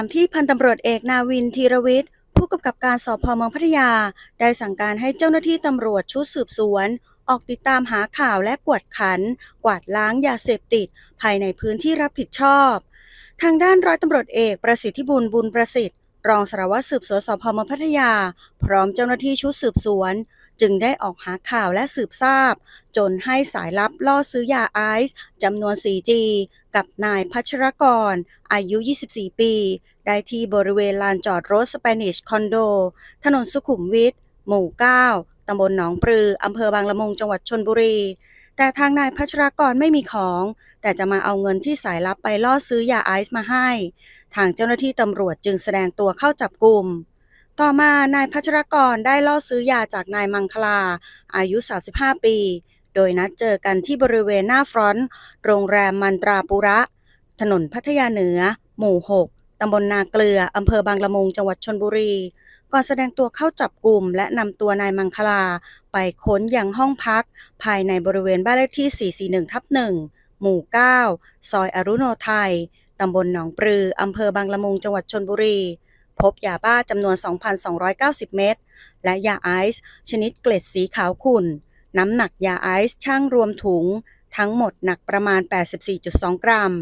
ตามที่พันตำรวจเอกนาวินธีรวิทย์ ผู้กำกับการสพเมืองพัทยา ได้สั่งการให้เจ้าหน้าที่ตำรวจชุดสืบสวน ออกติดตามหาข่าวและกวดขัน กวาดล้างยาเสพติด ภายในพื้นที่รับผิดชอบ ทางด้านร้อยตำรวจเอกประสิทธิบุญบุญประสิทธิ์ รองสารวัตรสืบสวนสพเมืองพัทยา พร้อมเจ้าหน้าที่ชุดสืบสวน จึงได้ออกหาข่าวและสืบทราบ จนให้สายลับล่อซื้อยาไอซ์จำนวน 4G กับนายพัชรกร อายุ 24 ปี ได้ที่บริเวณลานจอดรถสเปนิชคอนโด ถนนสุขุมวิทหมู่ 9ตำบลหนองปลืออำเภอบางละมุงจังหวัดชนบุรีแต่ทางนายพัชรกรไม่มีของ แต่จะมาเอาเงินที่สายลับไปล่อซื้อยาไอซ์มาให้ ทางเจ้าหน้าที่ตำรวจจึงแสดงตัวเข้าจับกลุ่ม ต่อมานายพัชรกรได้ล่อซื้อยาจากนายมังคลา อายุ 35 ปี โดยนัดเจอกันที่บริเวณหน้าฟรอนต์ โรงแรมมันตราปุระ ถนนพัทยาเหนือ หมู่ 6 ตำบลนาเกลือ อำเภอบางละมุง จังหวัดชนบุรี ก่อนแสดงตัวเข้าจับกลุ่ม และนำตัวนายมังคลา ไปค้นยังห้องพัก ภายในบริเวณบ้านเลขที่ 441 ทับ 1 หมู่ 9 ซอยอรุโนไทย ตำบลหนองปลือ อำเภอบางละมุง จังหวัดชนบุรี พบยาบ้าจำนวน 2,290 เม็ดและยาไอซ์ชนิดเกล็ดสีขาวขุ่น น้ำหนักยาไอซ์ช่างรวมถุง ทั้งหมดหนักประมาณ 84.2 กรัม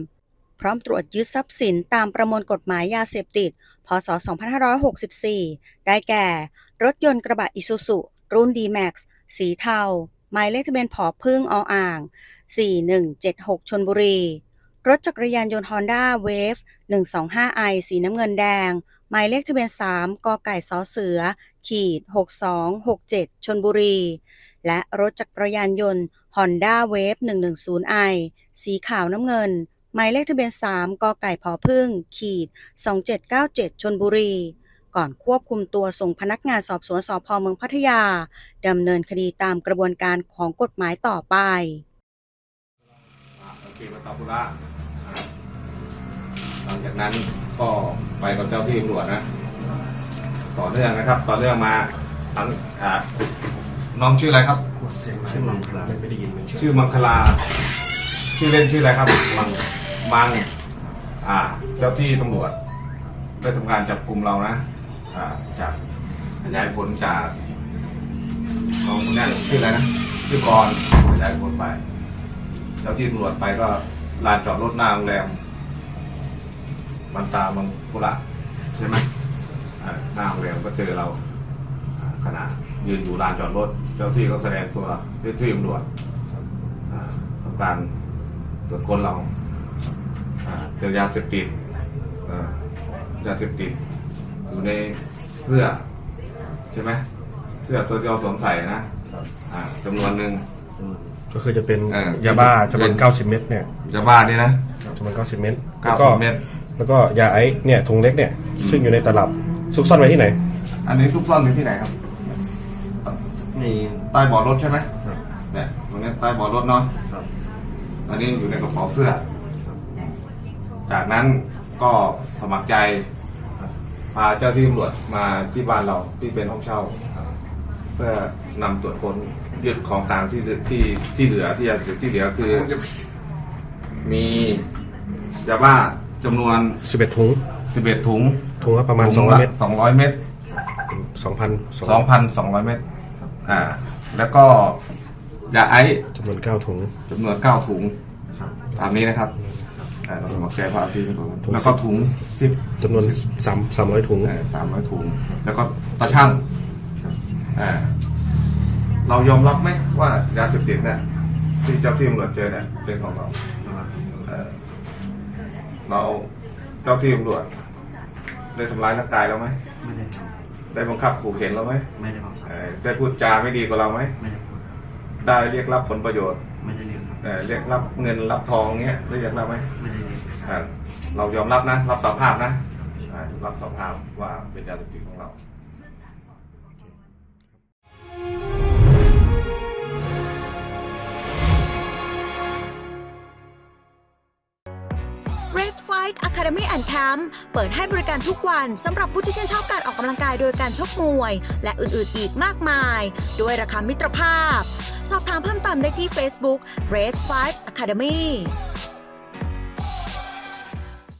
พร้อมตรวจยึดทรัพย์สินตามประมวลกฎหมายยาเสพติด พศ 2564 ได้แก่ รถยนต์กระบะอิซูซุรุ่น D-Max สีเทาหมายเลขทะเบียนผอพึ่งออ่าง 4176 ชนบุรี รถจักรยานยนต์ Honda Wave 125i สีน้ำเงินแดง หมายเลขทะเบียน 3 กไก่สเสือ ขีด 6267 ชนบุรี และรถจักรยานยนต์ Honda Wave 110i สีขาวน้ำเงิน หมายเลขทะเบียน 3 กไก่พอพึ่ง ขีด 2797 ชนบุรี ก่อนควบคุมตัวส่งพนักงานสอบสวนสพเมืองพัทยา ดำเนินคดีตามกระบวนการของกฎหมายต่อไปโอเคมาตอบธุระ หลังจากนั้นก็ไปกับเจ้าที่ตำรวจนะ ต่อเนื่องนะครับ ต่อเนื่องมาหลังอ่าน้องชื่ออะไรครับชื่อมังคลาไม่ได้ยินมันชื่อชื่อมังคลา ชื่อเล่นชื่ออะไรครับ มัง มัง อ่า เจ้าที่ตำรวจได้ทำการจับกลุ่มเรานะ อ่า จากขยายผลจากน้องคนนี้ชื่ออะไรนะ ชื่อกรขยายผลไป เจ้าที่ตำรวจไปก็ลานจอดรถหน้าโรงแรม มันตามังคุระใช่ไหมอ่าหน้าโรงแรมก็เจอเราอ่าขณะยืนอยู่ลานจอดรถ เจ้าที่ก็แสดงตัวเจ้าที่ตำรวจอ่าทำการตรวจค้นเราอ่าเจอยาเสพติดอ่ายาเสพติดอยู่ในเสื้อใช่ไหมเสื้อตัวที่เราสวมใส่นะอ่าจำนวนหนึ่งก็คือจะเป็นเออยาบ้าจำนวน90เม็ดเนี่ยยาบ้านี่นะจำนวน90เม็ดเก้าแล้วก็สิบเม็ด แล้วก็ยาไอซ์เนี่ยถุงเล็กเนี่ยซึ่งอยู่ในตลับซุกซ่อนไว้ที่ไหน อันนี้ซุกซ่อนอยู่ที่ไหนครับ มีใต้เบาะรถใช่ไหมครับเนี่ยตรงนี้ใต้เบาะรถเนาะครับอันนี้อยู่ในกระเป๋าเสื้อ จากนั้นก็สมัครใจพาเจ้าที่ตำรวจมาที่บ้านเราที่เป็นห้องเช่า เพื่อนำตรวจค้นยึดของกลางที่ที่ที่เหลือที่ที่เหลือคือ มียาบ้า จำนวน 11 ถุง 11 ถุงถุงละประมาณ ถุง200ละเม็ด200 เม็ด2,000 2,200 เม็ดอ่า แล้วก็ยาไอซ์จำนวน 9 ถุง จำนวน 9 ถุงตามนี้นะครับอ่าเราสมัครใจพาทีมถุงแล้วก็ถุงสิบจำนวน3 300 ถุง สามร้อยถุง แล้วก็ตาช่างอ่าเรายอมรับไหมว่ายาเสพติดเนี่ยที่เจ้าที่ตำรวจเจอเนี่ยเป็นของเรา เอ่อ เราเจ้าที่ตำรวจได้ทำร้ายร่างกายเราไหมไม่ได้ทได้บังคับขู่เข็นเราไหมำไม่ได้บังคับเอ่อได้พูดจาไม่ดีกับเราไหมไม่ได้พูดได้เรียกรับผลประโยชน์ไม่ได้เรียนครับเอ่อเรียกรับเงินรับทองเงี้ยได้เรียกรับไหมไม่ได้เรียนอ่าเรายอมรับนะ รับสารภาพนะอ่ารับสารภาพว่าเป็นยาเสพติดของเรา Best Fight Academy and Camp เปิดให้บริการทุกวันสำหรับผู้ที่ชื่นชอบการออกกำลังกายโดยการชกมวย และอื่นๆอีกมากมาย ด้วยราคามิตรภาพ สอบถามเพิ่มเติมได้ที่ Facebook Red Fight Academy